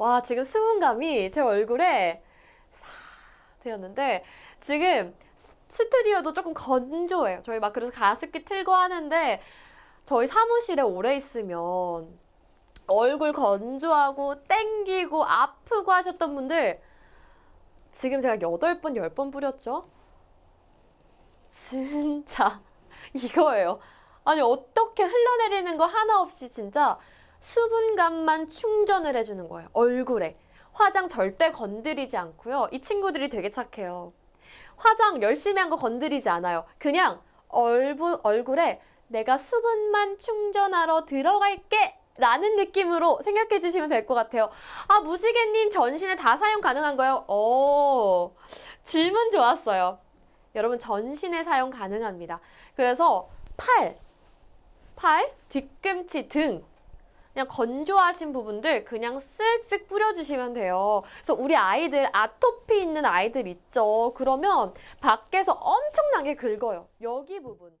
아. 와, 지금 수분감이 제 얼굴에 싹 되었는데, 지금 스- 스튜디오도 조금 건조해요. 저희 막 그래서 가습기 틀고 하는데, 저희 사무실에 오래 있으면 얼굴 건조하고 땡기고 아프고 하셨던 분들, 지금 제가 8번, 10번 뿌렸죠? 진짜 이거예요. 아니, 어떻게 흘러내리는 거 하나 없이 진짜 수분감만 충전을 해주는 거예요. 얼굴에. 화장 절대 건드리지 않고요. 이 친구들이 되게 착해요. 화장 열심히 한 거 건드리지 않아요. 그냥 얼굴, 얼굴에 내가 수분만 충전하러 들어갈게! 라는 느낌으로 생각해 주시면 될 것 같아요. 아, 무지개님 전신에 다 사용 가능한 거요? 오, 질문 좋았어요. 여러분, 전신에 사용 가능합니다. 그래서 팔, 팔, 뒤꿈치, 등. 그냥 건조하신 부분들 그냥 쓱쓱 뿌려주시면 돼요. 그래서 우리 아이들 아토피 있는 아이들 있죠. 그러면 밖에서 엄청나게 긁어요. 여기 부분.